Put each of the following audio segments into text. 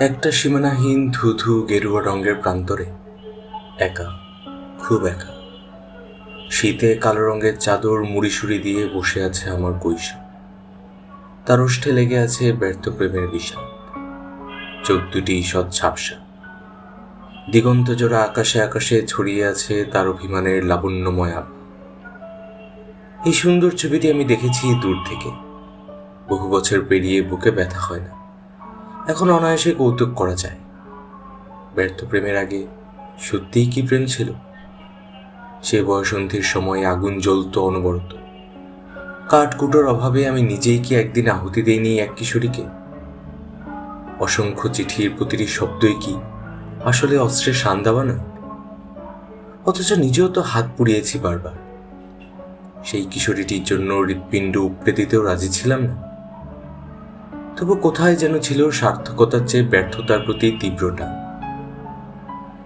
একটা সীমানাহীন ধুধু গেরুয়া রঙের প্রান্তরে। একা, খুব একা। শীতে কালো রঙের চাদর মুড়িসুড়ি দিয়ে বসে আছে আমার কৈশোর। তার ওষ্ঠে লেগে আছে ব্যর্থ প্রেমের বিষাদ। চোখ দুটি ঈষৎ ঝাপসা। দিগন্ত জোড়া আকাশে আকাশে ছড়িয়ে আছে তার অভিমানের লাবণ্যময় আভা। এই সুন্দর ছবিটি আমি দেখেছি দূর থেকে। বহু বছর পেরিয়ে বুকে ব্যথা হয় না। এখন অনায়াসে কৌতুক করা যায়। ব্যর্থ প্রেমের আগে সত্যিই কি প্রেম ছিল? সে বয়সন্ধির সময় আগুন জ্বলত অনবরত। কাঠকুটোর অভাবে আমি নিজেই কি একদিন আহুতি দেইনি এক কিশোরীকে? অসংখ্য চিঠির প্রতিটি শব্দই কি আসলে অস্ত্রের সান্দাবা নয়? অথচ নিজেও তো হাত পুড়িয়েছি বারবার। সেই কিশোরীটির জন্য হৃৎপিণ্ড উপড়ে দিতেও রাজি ছিলাম না। তবু কোথায় যেন ছিল সার্থকতার চেয়ে ব্যর্থতার প্রতি তীব্রটা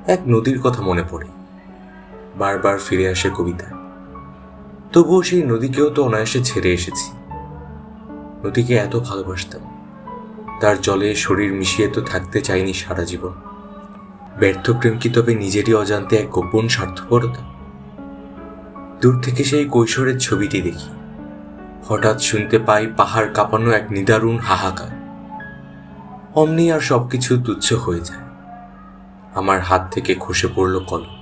এক নদীর কথা মনে পড়ে। বারবার ফিরে আসে কবিতায় তবুও সেই নদীকেও তো অনায়াসে ছেড়ে এসেছি। নদীকে এত ভালোবাসতাম। তার জলে শরীর মিশিয়ে তো থাকতে চাইনি সারা জীবন। ব্যর্থ প্রেম কি তবে নিজেরই অজান্তে এক গোপন স্বার্থপরতা? দূর থেকে সেই কৈশোরের ছবিটি দেখি। হঠাৎ শুনতে পাই পাহাড় কাঁপানো এক নিদারুণ হাহাকার। অমনি আর সবকিছু তুচ্ছ হয়ে যায়। আমার হাত থেকে খসে পড়ল কলম।